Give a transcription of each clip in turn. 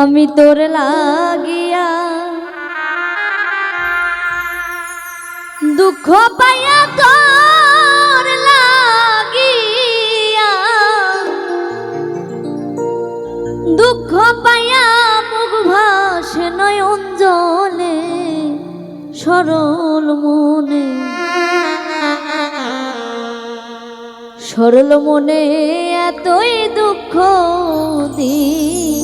আমি তোর লাগিয়া দুঃখ পাইয়া তোর লাগিয়া দুঃখ পাইয়া মুখ ভাসে নয়ন জলে, সরল মনে। সরল মনে এতই দুঃখ দিয়ে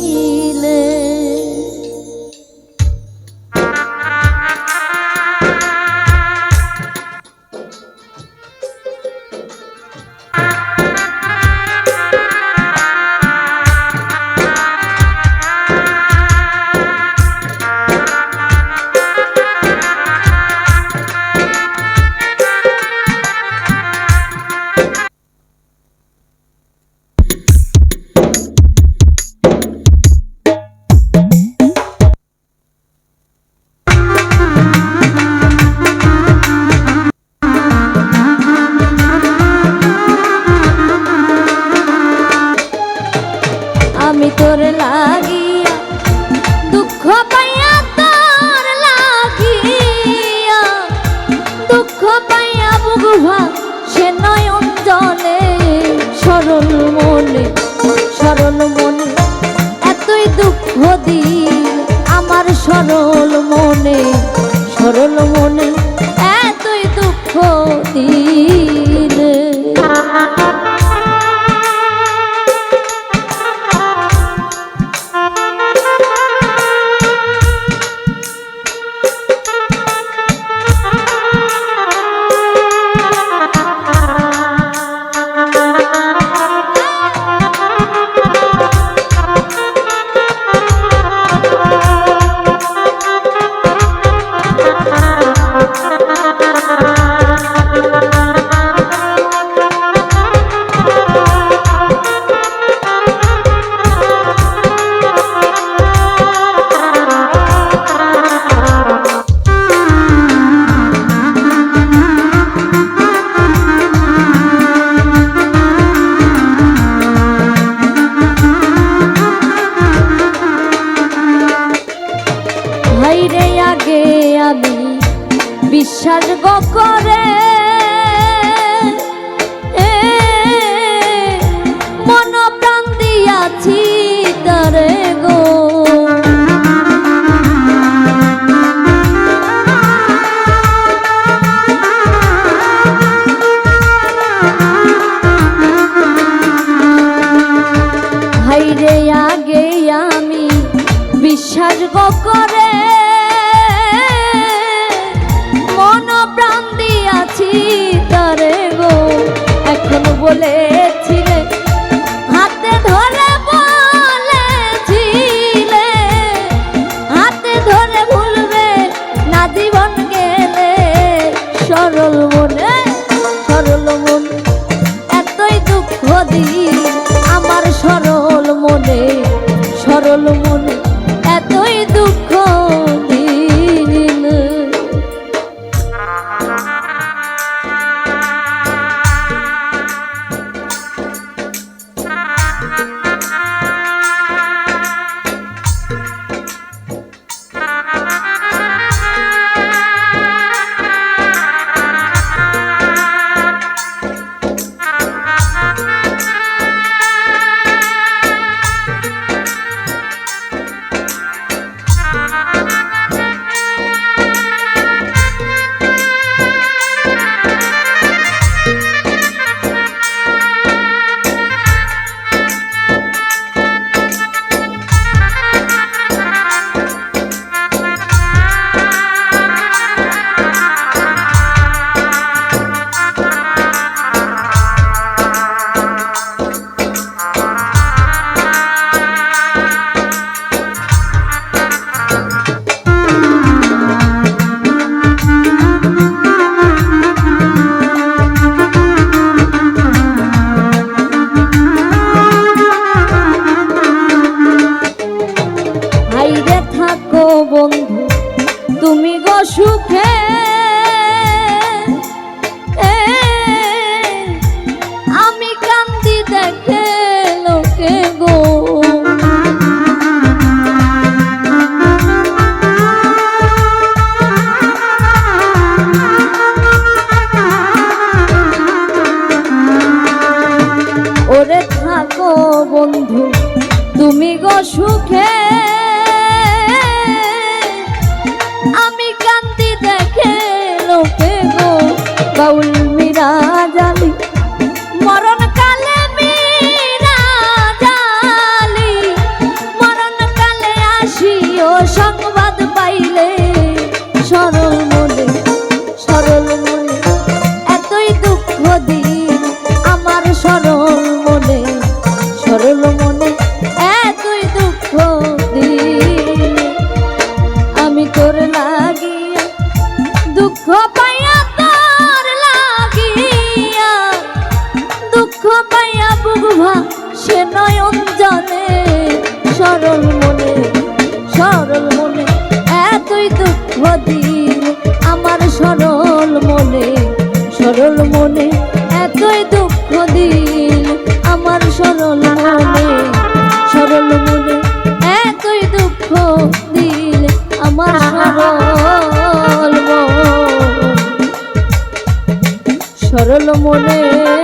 আমি তোর লাগি বিশ্বাস গো করে। বন্ধু, তুমি গো সুখে। আমি কান্দি দেখে লোকে গো। ওরে থাকো বন্ধু, তুমি গো সুখে। বাউল মিরা জালি দুঃখ মনে